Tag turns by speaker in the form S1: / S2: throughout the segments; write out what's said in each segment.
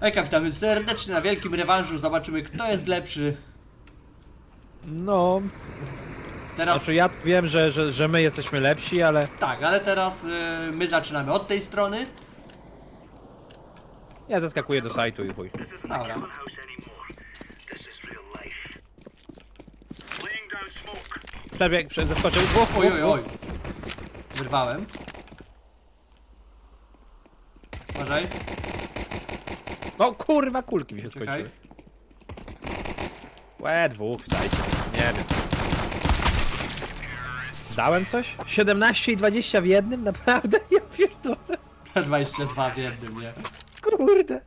S1: Ejka, witamy serdecznie na wielkim rewanżu. Zobaczymy, kto jest lepszy.
S2: No,
S1: Teraz.
S2: znaczy ja wiem, że, że, że my jesteśmy lepsi, ale
S1: Tak, ale teraz y, my zaczynamy od tej strony.
S2: ja zaskakuję do sajtu i chuj.
S3: This isn't
S1: Dobra.
S3: a gamble house anymore. This is real life. Laying down smoke.
S2: Przebieg, prze- zeskoczył.
S1: Oj, oj, oj. Wyrwałem. Uważaj.
S2: No kurwa, kulki mi się
S1: Czekaj.
S2: skończyły. Łe, dwóch w sajcie. Nie wiem. Dałem coś? 17 i 20 w jednym? Naprawdę? Ja pierdolę.
S1: 22 w jednym, nie?
S2: Kurde.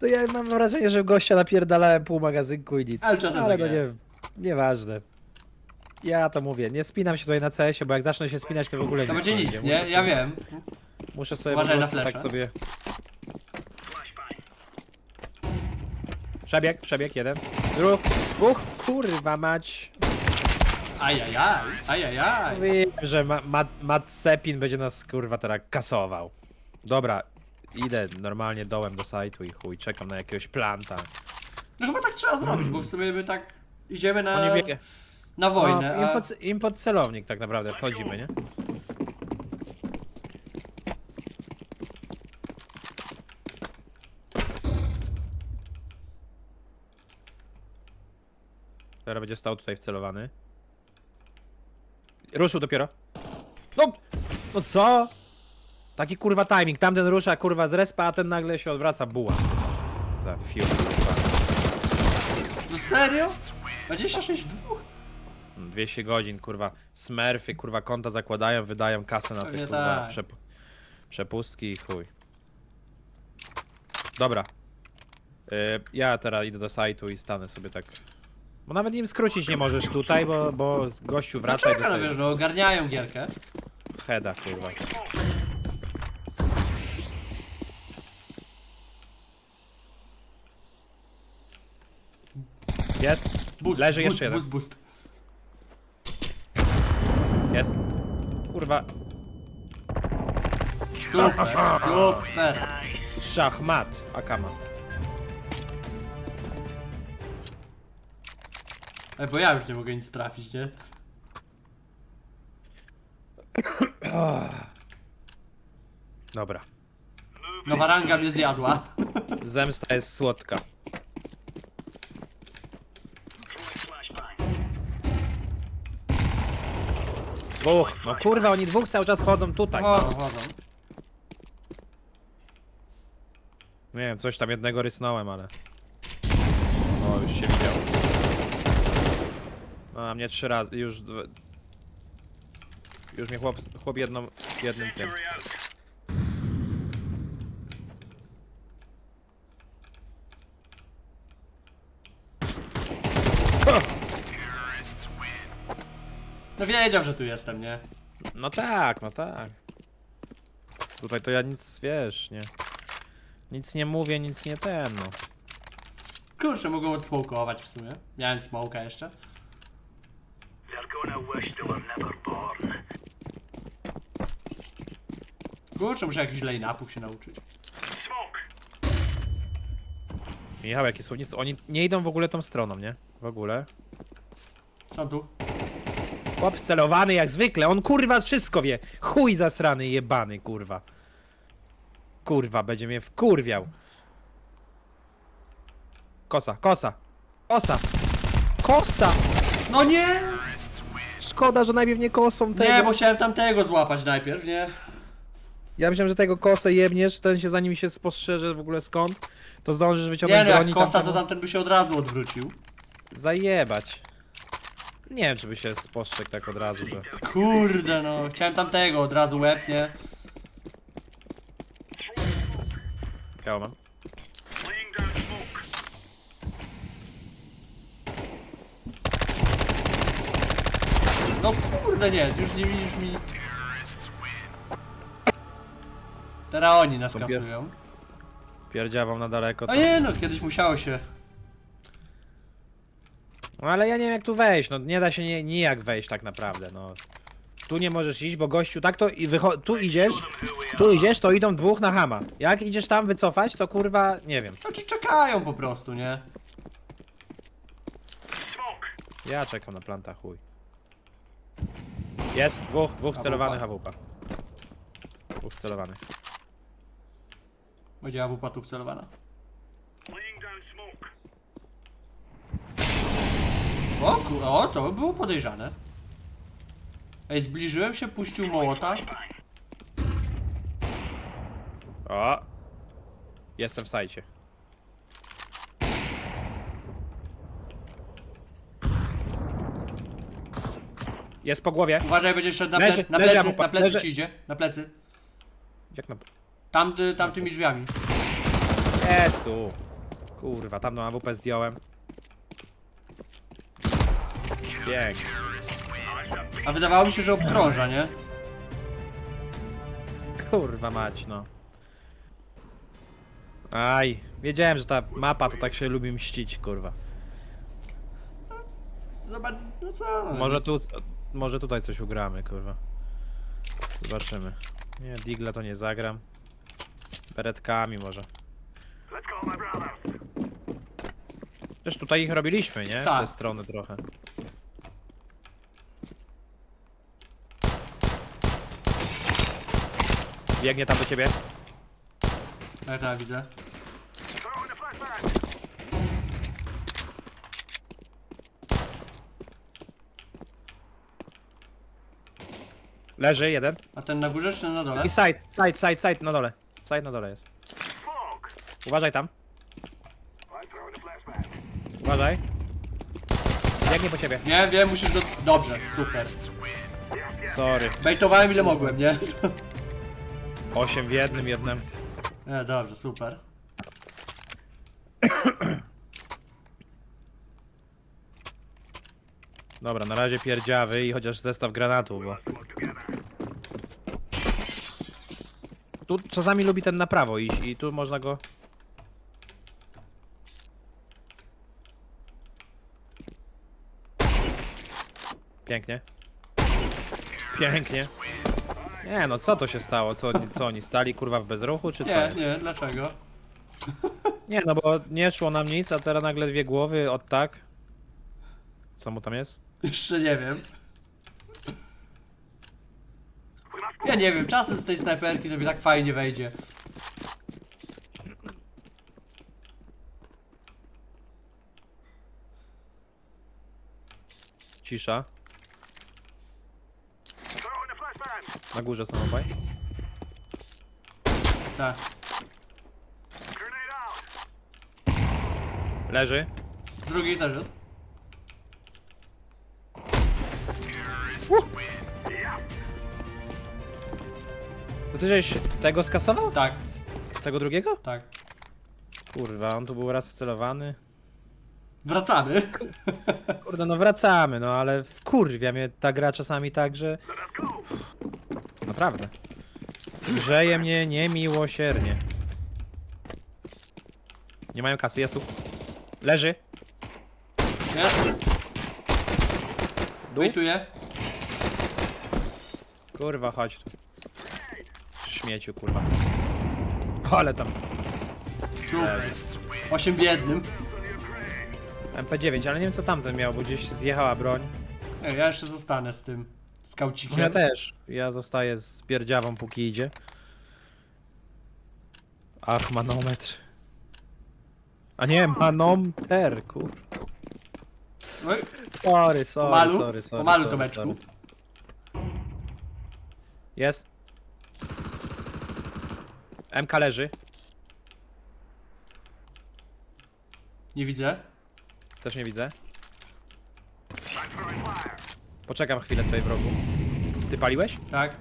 S2: To ja mam wrażenie, że gościa napierdalałem pół magazynku i nic.
S1: Ale czasem
S2: Ale
S1: tak
S2: no nie wiem. Nieważne. Ja to mówię, nie spinam się tutaj na CS-ie, bo jak zacznę się spinać, to w ogóle
S1: To
S2: nic
S1: będzie
S2: nie
S1: nic, nie? Ja
S2: sobie-
S1: wiem.
S2: Muszę sobie
S1: Uważaj
S2: po
S1: na
S2: prostu tak
S1: flesze.
S2: sobie... Przebieg, przebieg, jeden. Dwóch, dwóch, kurwa mać.
S1: Ajajaj, ajajaj.
S2: Wiem, że ma, ma, Sepin będzie nas kurwa teraz kasował. Dobra, idę normalnie dołem do sajtu i chuj, czekam na jakiegoś planta.
S1: No chyba tak trzeba zrobić, bo w sumie my tak idziemy na,
S2: Oni wie...
S1: na wojnę.
S2: no, im,
S1: a...
S2: pod, Im pod celownik tak naprawdę wchodzimy, nie? Teraz będzie stał tutaj wcelowany. Ruszył dopiero. No! No co? Taki kurwa timing. Tamten rusza kurwa z respa, a ten nagle się odwraca buła. Za fiu, kurwa.
S1: No serio? 26 w dwóch?
S2: 200 godzin, kurwa. Smurfy, kurwa, konta zakładają, wydają kasę na te
S1: Pewnie
S2: kurwa
S1: tak.
S2: przep przepustki i chuj. Dobra. Y, ja teraz idę do sajtu i stanę sobie tak. Bo nawet im skrócić nie możesz tutaj, bo, bo gościu wraca i
S1: Dlaczego, no
S2: dostajesz
S1: wiesz, no ogarniają gierkę.
S2: heada, kurwa. Jest?
S1: Boost,
S2: Leży
S1: boost,
S2: jeszcze jeden.
S1: Boost, boost.
S2: Jest. Kurwa.
S1: Super, super.
S2: Szachmat. Akama.
S1: Ej, bo ja już nie mogę nic trafić, nie?
S2: Dobra.
S1: Nowa ranga mnie zjadła.
S2: Zemsta jest słodka. Dwóch. No kurwa, oni dwóch cały czas chodzą tutaj.
S1: Chodzą, chodzą.
S2: Nie wiem, coś tam jednego rysnąłem, ale... O, już się widział. No, a mnie trzy razy, już... dwa- Już mnie chłop, chłop jedną, jednym tym.
S1: No wiedział, że tu jestem, nie?
S2: No tak, no tak. Tutaj to ja nic, wiesz, nie... Nic nie mówię, nic nie ten, no.
S1: Kurczę, mogą odsmokować w sumie. Miałem smoka jeszcze.
S3: Gonna wish they were never born.
S1: Kurczę, muszę jakichś line-upów się nauczyć.
S3: Smoke.
S2: Michał, jakie słownictwo. Oni nie idą w ogóle tą stroną, nie? W ogóle.
S1: Co tu?
S2: Chłop celowany jak zwykle, on kurwa wszystko wie. Chuj zasrany jebany, kurwa. Kurwa, będzie mnie wkurwiał. Kosa, kosa, kosa, kosa!
S1: No nie!
S2: Szkoda, że najpierw nie kosą tego.
S1: Nie, bo chciałem tamtego złapać najpierw, nie?
S2: Ja myślałem, że tego kosę jebniesz, ten się zanim się spostrzeże w ogóle skąd, to zdążysz
S1: Nie
S2: wyciągnąć
S1: no,
S2: broń
S1: jak
S2: i
S1: kosa, to
S2: tamtemu
S1: tamten by się od razu odwrócił.
S2: Zajebać. Nie wiem, czy by się spostrzegł tak od razu, że...
S1: Kurde no, chciałem tamtego od razu łeb, nie?
S2: Ja mam.
S3: Laying down smoke.
S1: No kurde nie, już nie widzisz mi... Teraz oni nas
S2: To pier-
S1: kasują.
S2: Pierdziawam na daleko.
S1: No
S2: To...
S1: nie no, kiedyś musiało się.
S2: No ale ja nie wiem jak tu wejść, no nie da się nie, nijak wejść tak naprawdę, no. Tu nie możesz iść, bo gościu tak to i wycho- tu idziesz, tu idziesz, to idą dwóch na hama. Jak idziesz tam wycofać, to kurwa, nie wiem.
S1: Znaczy czekają po prostu, nie?
S2: Ja czekam na planta, chuj. Jest, dwóch, dwóch celowanych AWP. Dwóch celowanych.
S1: Będzie AWP tu wcelowana. O kur... o, to by było podejrzane. Ej, zbliżyłem się, puścił mołota.
S2: O! Jestem w sajcie. Jest po głowie.
S1: Uważaj, będzie szedł na,
S2: Leży,
S1: na
S2: leży
S1: plecy, na plecy
S2: leży.
S1: ci idzie. Na plecy.
S2: Jak na...
S1: Tamty, tamtymi drzwiami.
S2: Jest tu. Kurwa, tam na AWP zdjąłem. Pięknie.
S1: A wydawało mi się, że obkrąża, nie?
S2: Kurwa mać, no. Aj, wiedziałem, że ta mapa to tak się lubi mścić, kurwa.
S1: Zobacz, no co?
S2: Może tu, może tutaj coś ugramy, kurwa. Zobaczymy. Nie, Digla to nie zagram. Beretkami może. Też tutaj ich robiliśmy, nie?
S1: Tak.
S2: Te strony trochę. Biegnie tam do ciebie.
S1: Ja tak widzę.
S2: Leży jeden.
S1: A ten na górze czy na dole?
S2: I side, side, side, side na dole. Side na dole jest. Uważaj tam. Uważaj. Biegnie po ciebie.
S1: Nie, wiem, musisz do... Dobrze, super.
S2: Sorry.
S1: Bejtowałem ile mogłem, nie?
S2: Osiem w jednym, jednym.
S1: Nie, dobrze, super.
S2: Dobra, na razie pierdziawy i chociaż zestaw granatu, bo... Tu czasami lubi ten na prawo iść i tu można go... Pięknie. Pięknie. Nie no, co to się stało? Co, oni- co oni stali kurwa w bezruchu, czy co?
S1: Nie,
S2: jest?
S1: nie, dlaczego?
S2: Nie, no bo nie szło nam nic, a teraz nagle dwie głowy od tak. Co mu tam jest?
S1: Jeszcze nie wiem. Ja nie wiem, czasem z tej snajperki sobie tak fajnie wejdzie.
S2: Cisza. Na górze są obaj.
S1: Tak.
S2: Leży.
S1: Drugi też jest.
S2: To ty żeś tego skasował?
S1: Tak,
S2: Tego drugiego?
S1: tak.
S2: Kurwa, on tu był raz wcelowany.
S1: Wracamy.
S2: Kurde, no wracamy, no ale wkurwia mnie ta gra czasami tak, że... Naprawdę. Grzeje mnie niemiłosiernie. Nie mają kasy, jest tu. Leży.
S1: Jest.
S2: Dół.
S1: Bejtuję.
S2: Kurwa, chodź tu. Śmieciu, kurwa. Ale tam.
S1: Super. 8 w jednym.
S2: MP9, ale nie wiem co tamten miał, bo gdzieś zjechała broń.
S1: Ej, ja jeszcze zostanę z tym skaucikiem.
S2: Ja też. Ja zostaję z pierdziawą póki idzie. Ach, manometr. A nie, manometer, kur.
S1: Oj,
S2: Sorry, sorry,
S1: Pomalu?
S2: sorry, sorry.
S1: Pomalu,
S2: sorry,
S1: Tomeczku.
S2: sorry. Jest. MK leży.
S1: nie widzę.
S2: Też nie widzę. Poczekam chwilę tutaj w rogu. Ty paliłeś?
S1: Tak.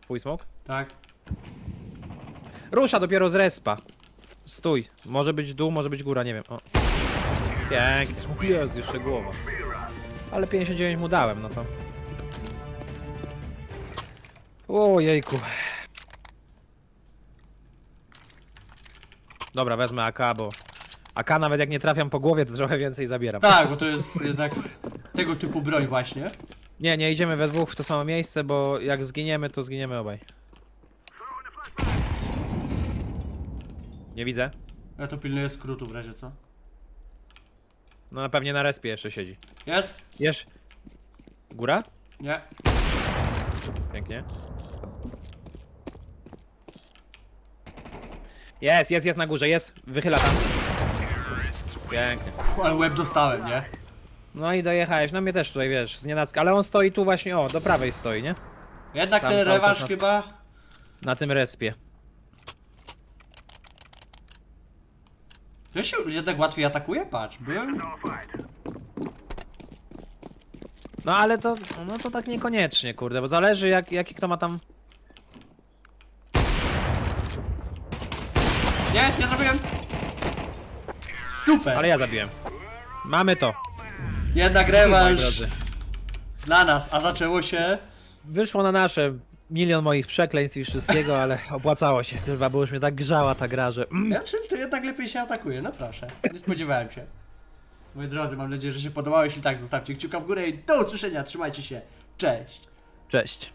S2: Twój smok?
S1: tak.
S2: Rusza dopiero z respa. Stój. Może być dół, może być góra, nie wiem. O. Pięknie. Jezu, jeszcze głowa. Ale 59 mu dałem, no to. O jejku. Dobra, wezmę AK, bo... AK nawet jak nie trafiam po głowie, to trochę więcej zabieram.
S1: Tak, bo to jest jednak Tego typu broń właśnie.
S2: Nie, nie idziemy we dwóch w to samo miejsce, bo jak zginiemy, to zginiemy obaj. Nie widzę.
S1: Ja to pilnuję skrótu w razie co.
S2: No na pewnie na respie jeszcze siedzi.
S1: Jest?
S2: Jesz. Góra?
S1: Nie.
S2: Pięknie. Jest, jest, jest na górze, jest. Wychyla tam. Pięknie.
S1: Fu, Ale łeb dostałem, nie?
S2: No i dojechałeś, no mnie też tutaj wiesz, z ale on stoi tu właśnie, o, do prawej stoi, nie?
S1: Jednak
S2: Tam
S1: ten
S2: cały
S1: rewanż
S2: czas na-
S1: chyba...
S2: Na tym respie.
S1: To się jednak łatwiej atakuje? Patrz, byłem...
S2: No ale to, no to tak niekoniecznie, kurde, bo zależy jak, jaki kto ma tam...
S1: Nie, nie zrobiłem! Super!
S2: Ale ja zabiłem. Mamy to.
S1: Jednak
S2: Moi
S1: rewanż
S2: drodzy.
S1: dla nas, a zaczęło się...
S2: Wyszło na nasze milion moich przekleństw i wszystkiego, ale opłacało się, kurwa, bo już mnie tak grzała ta gra, że... Mm.
S1: Ja, czyli to jednak lepiej się atakuje, no proszę. Nie spodziewałem się. Moi drodzy, mam nadzieję, że się podobało. Jeśli tak, zostawcie kciuka w górę i do usłyszenia. Trzymajcie się. Cześć!
S2: Cześć.